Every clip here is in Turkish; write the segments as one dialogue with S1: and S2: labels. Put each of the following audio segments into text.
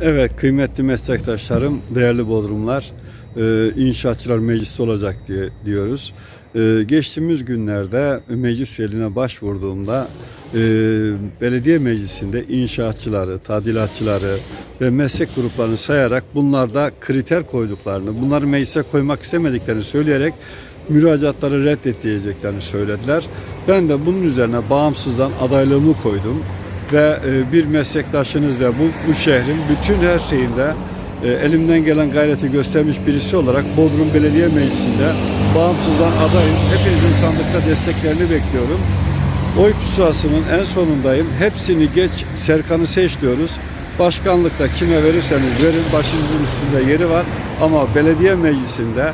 S1: Evet kıymetli meslektaşlarım, değerli Bodrumlar, e, inşaatçılar meclisi olacak diye diyoruz. E, geçtiğimiz günlerde meclis üyeliğine başvurduğumda e, belediye meclisinde inşaatçıları, tadilatçıları ve meslek gruplarını sayarak bunlarda kriter koyduklarını, bunları meclise koymak istemediklerini söyleyerek müracaatları reddedeceklerini söylediler. Ben de bunun üzerine bağımsızdan adaylığımı koydum ve e, bir meslektaşınız ve bu, bu şehrin bütün her şeyinde e, elimden gelen gayreti göstermiş birisi olarak Bodrum Belediye Meclisi'nde bağımsızdan adayım. Hepinizin sandıkta desteklerini bekliyorum. Oy pusulasının en sonundayım. Hepsini geç Serkan'ı seç diyoruz. Başkanlıkta kime verirseniz verin başınızın üstünde yeri var. Ama belediye meclisinde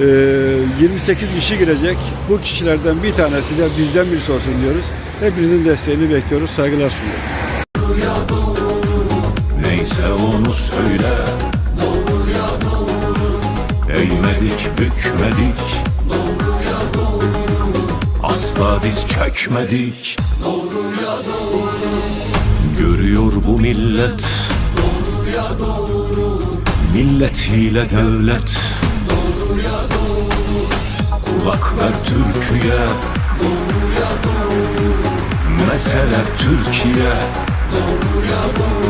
S1: 28 kişi girecek. Bu kişilerden bir tanesi de bizden birisi olsun diyoruz. Hepinizin desteğini bekliyoruz. Saygılar sunuyorum.
S2: Neyse onu söyle Doğruya doğru Eğmedik bükmedik doğru Asla diz çekmedik Doğruya doğru Görüyor bu millet doğru Milletiyle devlet Doğruya doğru Kulak ver Türkiye Doğruya doğru Mesele Türkiye Doğruya doğru